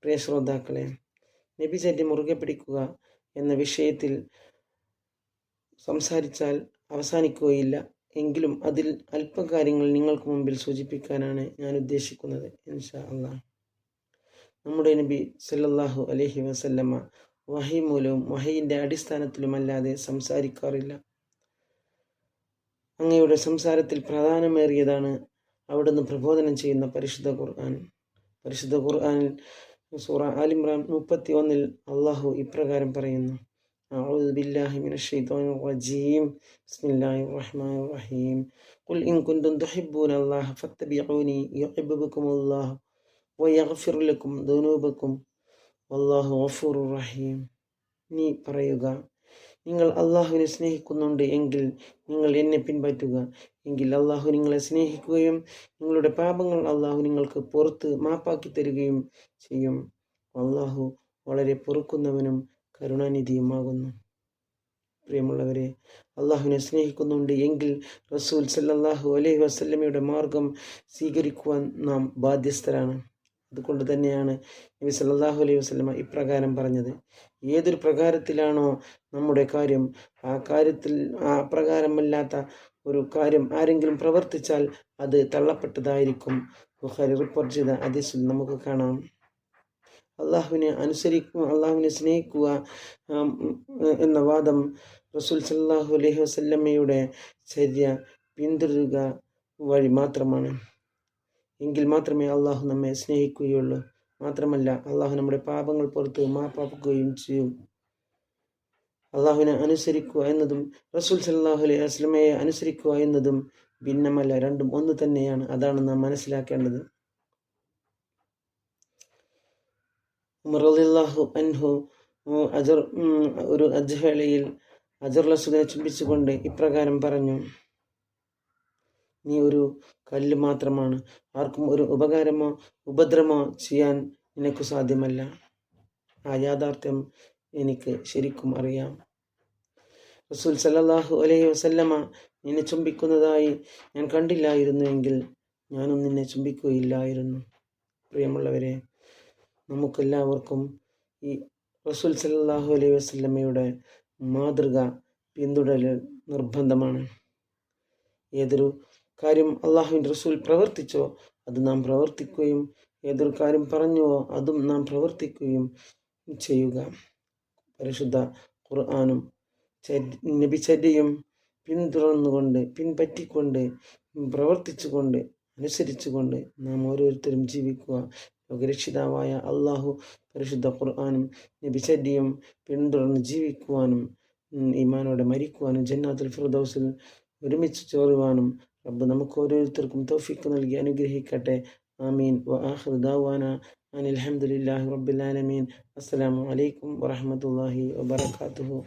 പ്രിയ ശ്രോതാക്കളെ നബിചര്യ മുറുകെ പിടിക്കുക എന്ന വിഷയത്തിൽ സംസാരിച്ചാൽ അവസാനിക്കുകയില്ല. എങ്കിലും അതിൽ അല്പം കാര്യങ്ങൾ നിങ്ങൾക്ക് മുമ്പിൽ സൂചിപ്പിക്കാനാണ് ഞാൻ ഉദ്ദേശിക്കുന്നത് ഇൻഷാ നമ്മുടെ നബി സല്ലല്ലാഹു അലഹി വസല്ലമ്മ വഹി മൂലവും വഹയിന്റെ അടിസ്ഥാനത്തിലുമല്ലാതെ സംസാരിക്കാറില്ല. അങ്ങയുടെ സംസാരത്തിൽ പ്രധാനമേറിയതാണ് അവിടുന്ന് പ്രബോധനം ചെയ്യുന്ന പരിശുദ്ധ ഖുർആൻ. പരിശുദ്ധ ഖുർആനിൽ സൂറ ആലിമ്രാൻ മുപ്പത്തി ഒന്നിൽ അള്ളാഹു ഇപ്രകാരം പറയുന്നു أعوذ بالله من الشيطان الرجيم بسم الله الرحمن الرحيم قل إن كنتم تحبون الله فاتبعوني يحببكم الله ويغفر لكم ذنوبكم വല്ലാഹു ഗഫൂർ റഹീം നീ പറയുക നിങ്ങൾ അള്ളാഹുവിനെ സ്നേഹിക്കുന്നുണ്ട് എങ്കിൽ നിങ്ങൾ എന്നെ പിൻപറ്റുക. എങ്കിൽ അള്ളാഹു നിങ്ങളെ സ്നേഹിക്കുകയും നിങ്ങളുടെ പാപങ്ങൾ അള്ളാഹു നിങ്ങൾക്ക് പുറത്ത് മാപ്പാക്കി തരികയും ചെയ്യും. അള്ളാഹു വളരെ പൊറുക്കുന്നവനും കരുണാനിധിയുമാകുന്നു. പ്രിയമുള്ളവരെ അള്ളാഹുവിനെ സ്നേഹിക്കുന്നുണ്ട് എങ്കിൽ റസൂൽ സല്ലാഹു അലൈഹി വസല്ലമയുടെ മാർഗം സ്വീകരിക്കുവാൻ നാം ബാധ്യസ്ഥരാണ്. അതുകൊണ്ട് തന്നെയാണ് നബി സല്ലല്ലാഹു അലൈഹി വസല്ലമ ഇപ്രകാരം പറഞ്ഞത്. ഏതൊരു പ്രകാരത്തിലാണോ നമ്മുടെ കാര്യം ആ കാര്യത്തിൽ ആ പ്രകാരമല്ലാത്ത ഒരു കാര്യം ആരെങ്കിലും പ്രവർത്തിച്ചാൽ അത് തള്ളപ്പെട്ടതായിരിക്കും. ബുഖാരി റിപ്പോർട്ട് ചെയ്ത ഹദീസിൽ നമുക്ക് കാണാം. അള്ളാഹുവിനെ അനുസരിക്കുക അള്ളാഹുവിനെ സ്നേഹിക്കുക എന്ന വാദം റസൂൽ സല്ലല്ലാഹു അലൈഹി വസല്ലമയുടെ ചര്യ പിന്തുടരുക വഴി മാത്രമാണ്. എങ്കിൽ മാത്രമേ അള്ളാഹു നമ്മെ സ്നേഹിക്കുകയുള്ളൂ. മാത്രമല്ല അള്ളാഹു നമ്മുടെ പാപങ്ങൾ പുറത്ത് മാപ്പാക്കുകയും ചെയ്യും. അള്ളാഹുവിനെ അനുസരിക്കുക എന്നതും റസൂൽ സല്ലാഹു അലൈഹി വസ്ലമയെ അനുസരിക്കുക എന്നതും ഭിന്നമല്ല രണ്ടും ഒന്ന് തന്നെയാണ്. അതാണ് നാം മനസ്സിലാക്കേണ്ടത്. അൻഹു അജർ ഒരു അജ്വേളയിൽ അജർ റസൂലിനെ ചുംബിച്ചുകൊണ്ട് ഇപ്രകാരം പറഞ്ഞു. നീ ഒരു കല്ല് മാത്രമാണ്. ആർക്കും ഒരു ഉപകാരമോ ഉപദ്രവമോ ചെയ്യാൻ നിനക്ക് സാധ്യമല്ല. ആ യാഥാർത്ഥ്യം എനിക്ക് ശരിക്കും അറിയാം. റസൂൽ സല്ലാഹു അലൈഹി വസല്ലമ നിന്നെ ചുംബിക്കുന്നതായി ഞാൻ കണ്ടില്ലായിരുന്നുവെങ്കിൽ ഞാനും നിന്നെ ചുംബിക്കുകയില്ലായിരുന്നു. പ്രിയമുള്ളവരെ നമുക്കെല്ലാവർക്കും ഈ റസൂൽ സല്ലാഹു അലൈഹി വസല്ലമയുടെ മാതൃക പിന്തുടരൽ നിർബന്ധമാണ്. ഏതൊരു കാര്യം അള്ളാഹുവിന്റെ റസൂൽ പ്രവർത്തിച്ചോ അത് നാം പ്രവർത്തിക്കുകയും ഏതൊരു കാര്യം പറഞ്ഞുവോ അതും നാം പ്രവർത്തിക്കുകയും ചെയ്യുക. പരിശുദ്ധ ഖുർആാനും നബിചര്യയും പിന്തുടർന്നുകൊണ്ട് പിൻപറ്റിക്കൊണ്ട് പ്രവർത്തിച്ചുകൊണ്ട് അനുസരിച്ചുകൊണ്ട് നാം ഓരോരുത്തരും ജീവിക്കുക. ലോകരക്ഷിതാവായ അള്ളാഹു പരിശുദ്ധ ഖുർആാനും നബിചര്യയും പിന്തുടർന്ന് ജീവിക്കുവാനും ഈമാനോടെ മരിക്കുവാനും ജന്നാത്തുൽ ഫിർദൗസിൽ ഒരുമിച്ച് ചേരുവാനും റബ്ബ് നമുക്ക് ഓരോരുത്തർക്കും തൗഫീഖ് നൽകി അനുഗ്രഹിക്കട്ടെ. ആമീൻ. വ ആഖിർ ദാവാന അനിൽ ഹംദുലില്ലാഹി റബ്ബിൽ ആലമീൻ. അസ്സലാമു അലൈക്കും വറഹ്മത്തുള്ളാഹി വബറകാതുഹു.